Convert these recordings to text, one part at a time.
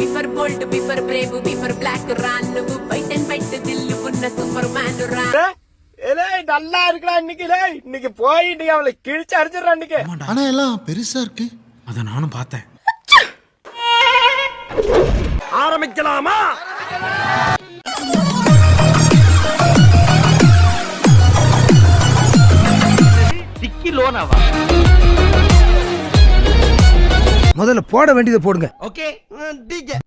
బిఫర్ బోల్డ్ బిఫర్ brave బిఫర్ black రాన్ నువ్వు white and white దిల్లు ఉన్న సూపర్ మ్యాన్ రా ஏலே நல்லா இருக்கடா இன்னைக்கு லே இன்னைக்கு போய் இன்னைக்கு அவளை கிழிச்சு அடிச்சிடறா இன்னைக்கு ஆனா எல்லாம் பெருசா இருக்கு அதை நானும் பார்த்தேன் ஆரம்பிக்கலாமா முதல்ல போட வேண்டியதை போடுங்க நான் மீனு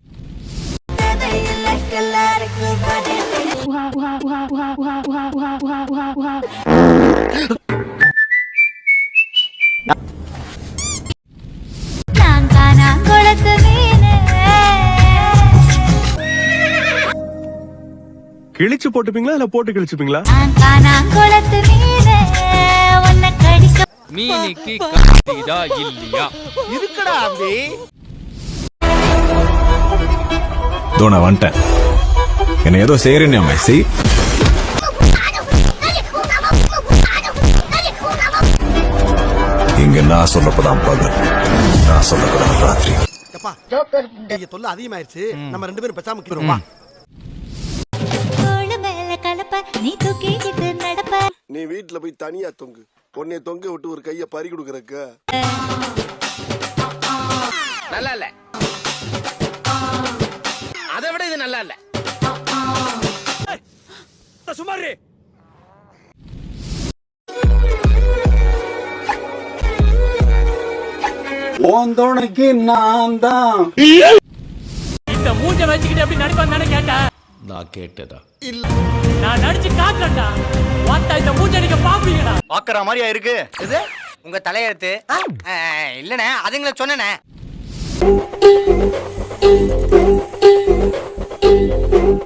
கிழிச்சு போட்டுப்பீங்களா இல்ல போட்டு கிழிச்சுப்பீங்களா? மீனுக்கு இல்லையா? இருக்குடா அம்பி இதோ நான் வந்துட்டேன். என்ன ஏதோ செய்யறேன்னு அம்மா செய். இங்க நான் சொல்லப்படாம பகல் நான் சொல்லப்படாம ராத்திரி. தொல்லை அதிகமாயிருச்சு. நம்ம ரெண்டு பேரும் மேல கலப்ப நீ தூக்கிக்கிட்டு நடப்ப. நீ வீட்டுல போய் தனியா தொங்கு. உன்னைய தொங்க விட்டு ஒரு கைய பறி கொடுக்கறக்க. நல்லா இல்ல நல்லா இல்ல. சுமாரி போந்தோணைக்கு நான் தான். இந்த மூஞ்ச வச்சுக்கிட்டு எப்படி நடிப்பான்னு தானே கேட்டேன் நான் கேட்டதா நான் நடிச்சு காட்டுறேன்டா. வாத்தா இந்த மூஞ்ச நீங்க பாப்பீங்கடா பாக்குற மாதிரியா இருக்கு? இது? உங்க தலையெழுத்து? இல்லனே அதுங்கள சொன்னனே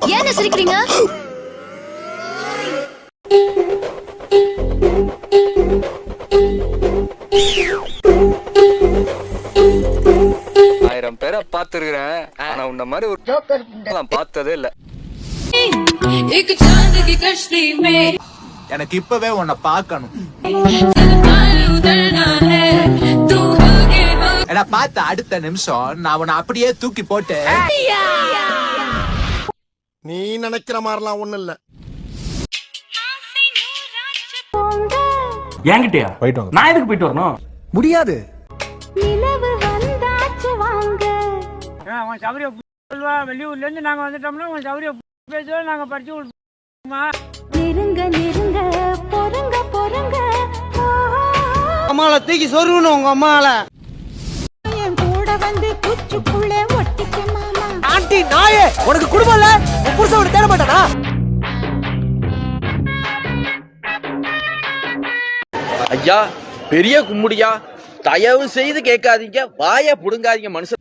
ஏன் சிரிக்கிறீங்க? ஆயிரம் பேரை பார்த்துருக்கிறேன். ஆனா உன்ன மாதிரி ஒரு பார்த்ததே இல்ல. எனக்கு இப்பவே உன்னை பார்க்கணும். பார்த்த அடுத்த நிமிஷம் நான் உன்னை அப்படியே தூக்கி போட்டேன். நீ நினைக்கிற மாதிரிலாம் ஒண்ணும் இல்ல. என்கிட்டயா? போயிட்டு வாங்க. நான் எதுக்கு போயிட்டு வரணும்? முடியாது. நிலவு வந்தாச்சு வாங்க. அவன் சௌரிய சொல்வா வெளியூர்ல இருந்து நாங்க வந்துட்டோம்னா உன் சௌரிய பேசுவா நாங்க படிச்சு கொடுப்போமா? நெருங்க நெருங்க பொறுங்க பொறுங்க. அம்மால தூக்கி சொருகணும் உங்க அம்மால என் கூட வந்து குச்சுக்குள்ளே ஒட்டிக்க ஆண்டி நாயே உனக்கு குடும்பம் இல்ல? உன் புருஷன் உன்னை தேட மாட்டானா? ஐயா பெரிய கும்முடியா தயவு செய்து கேட்காதீங்க வாய புடுங்காதீங்க மனுஷன்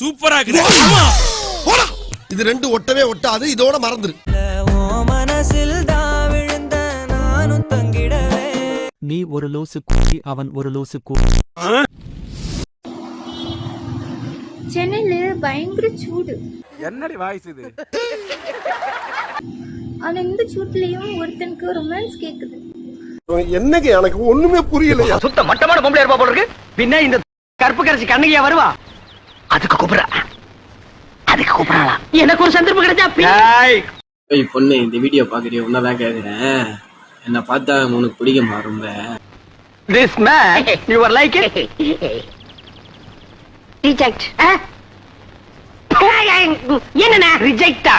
சூப்பரா இது ரெண்டு ஒட்டவே ஒட்டாது இதோட மறந்துரு. நீ ஒரு லூசு குட்டி அவன் ஒரு லூசு குட்டி. சென்னையில பயங்கர சூடு. என்னடி வாய்ஸ் இது? ஆனா இந்த சூட்லயும் ஒருத்தனுக்கு ரொமான்ஸ் கேக்குது. என்னங்க எனக்கு ஒண்ணுமே புரியலையா? சுத்த மட்டமான பொம்பளை இருப்பா போல இருக்கு? பின்ன இந்த கருப்பு கரைச்சி கண்ணகியா வருவா? அதுக்கு கூப்பிடுற. அதுக்கு கூப்பிடலாம் எனக்கு ஒரு சந்தர்ப்பம் கிடைச்சா ஏய். பொண்ணு இந்த வீடியோ பாக்குறிய? உன்னதான் கேக்குறேன் என்ன பார்த்தா உனக்கு பிடிக்குமா ரொம்ப? This man you are like it reject என்னண்ணா ரிஜெக்டா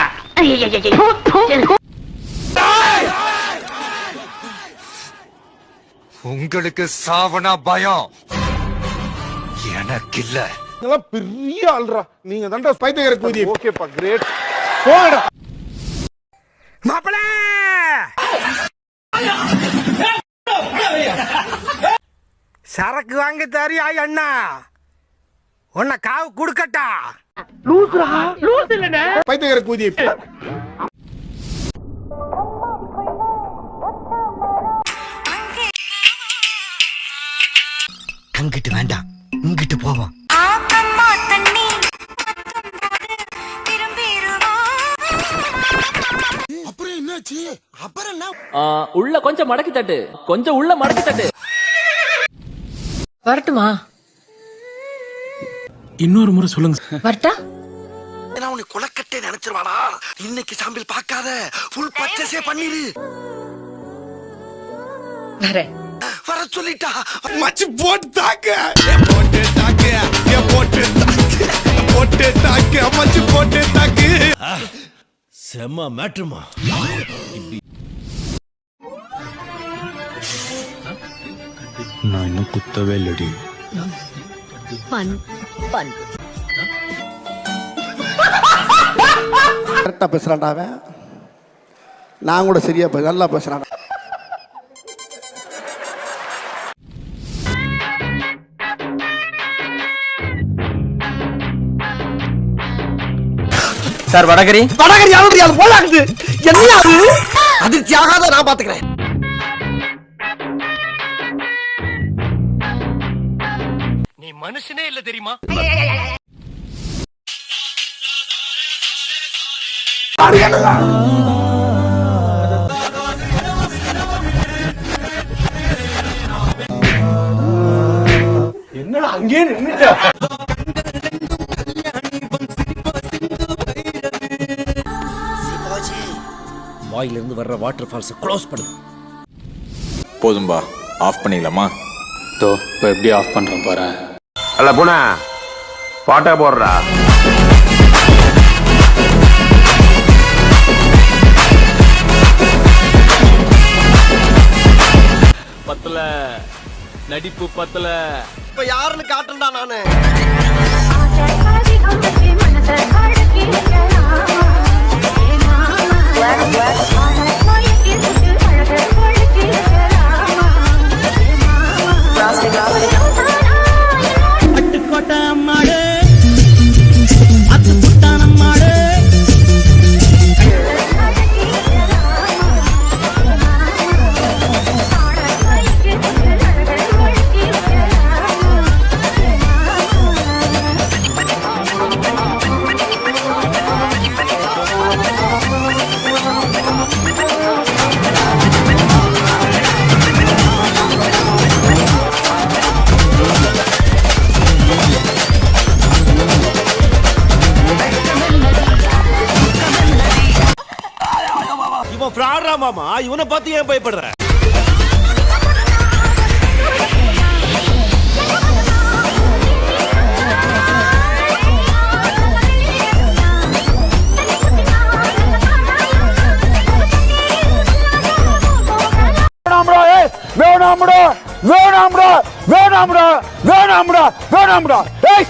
உங்களுக்கு சாவனா பயம். எனக்கு இல்ல இதெல்லாம் பெரிய ஆள்ரா. நீங்க தான்டா பைத்தியக்கார கூதி ஓகேப்பா கிரேட் போடா மாப்பிள! சரக்கு வாங்க தரியா அண்ணா? உன்னை காவு குடுக்கட்டா? பைத்தியக்கார கூதி அங்கிட்டு வேண்டாம். இங்கிட்டு போவோம். அப்புறம் என்னாச்சு? அப்புறம் என்ன? உள்ள கொஞ்சம் மடக்கி தட்டு கொஞ்சம் உள்ள மடக்கி தட்டு வரட்டுமா? இன்னொரு முறை சொல்லுங்க வரட்டா? நான் உன்னை குலக்கட்டே நினைச்சிருவானா இன்னைக்கு சாம்பிள் பார்க்காத. ஃபுல் பர்ச்சேஸே பண்ணிரு. வரேன் வர சொல்லிட்டா. மச்சி போட்டு தாக்க. போட்டு தாக்க. போட்டு தாக்க. போட்டு தாக்க. மச்சி போட்டு தாக்கு. செம்ம மேட்ருமா? நான் இன்னும் குத்தவே இல்லடி கரெக்டா பேசுறான்டா அவன் நான் கூட சரியா பேச நல்லா பேசுறான்டா சார் வடகரி வடகரி யாரும் அது போலாகுது என்ன அது அதிர்ச்சி ஆகாத நான் பாத்துக்கிறேன் மனுஷனே இல்ல தெரியுமா? என்னடா அங்கேயே நின்னுட்ட? வாயிலிருந்து வர்ற வாட்டர் ஃபால்ஸ் க்ளோஸ் பண்ணு. போதும்பா ஆஃப் பண்ணிடலாமா? தோ இப்போ எப்படி ஆஃப் பண்றேன் பாரு. அல்ல புனா. பாட்டா போடுறா. பத்தல நடிப்பு பத்தல. இப்ப யாருன்னு காட்டுறா நானு. இவன் ஃப்ராடா இவனை பார்த்து ஏன் பயப்படுற? வேணாம்டா வேணாம்டா வேணாம்டா வேணாம்டா வேணாம்டா. ஏய்